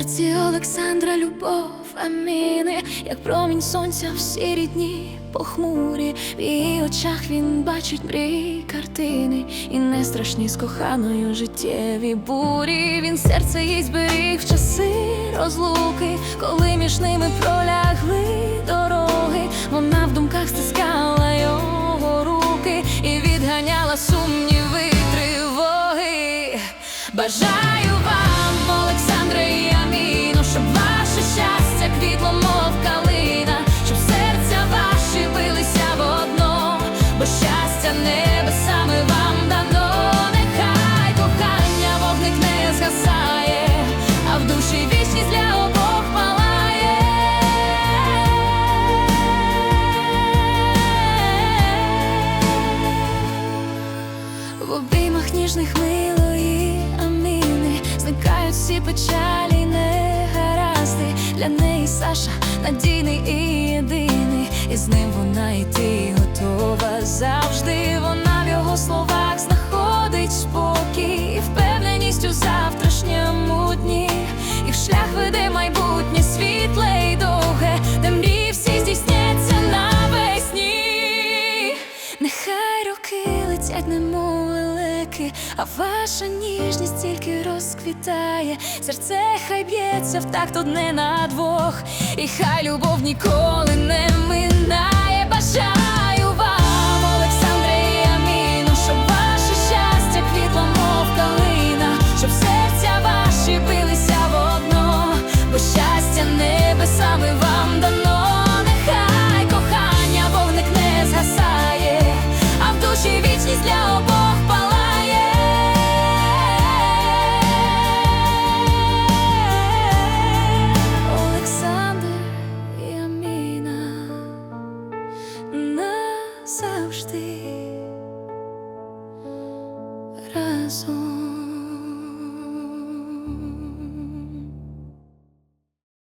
серці Олександра любов Аміни, як промінь сонця в сірі дні похмурі, в її очах він бачить мрій картини, і не страшні з коханою життєві бурі. Він серце їй зберіг в часи розлуки, коли між ними пролягли дороги. Вона в думках стискала його руки і відганяла сумніви тривоги. Бажаю вам, щастя небесами вам дано, нехай кохання вогник не згасає, а в душі вічність для палає. В обіймах ніжних милої аміни Зникають всі печалі, негаразди Для неї Саша надійний і єдиний, і з ним вона йти веде майбутнє світле і довге, де мрії всі здійсняться навесні. Нехай роки летять, немов лелеки, а ваша ніжність тільки розквітає. Серце хай б'ється в такт одне на двох, і хай любов ніколи не назавжди разом.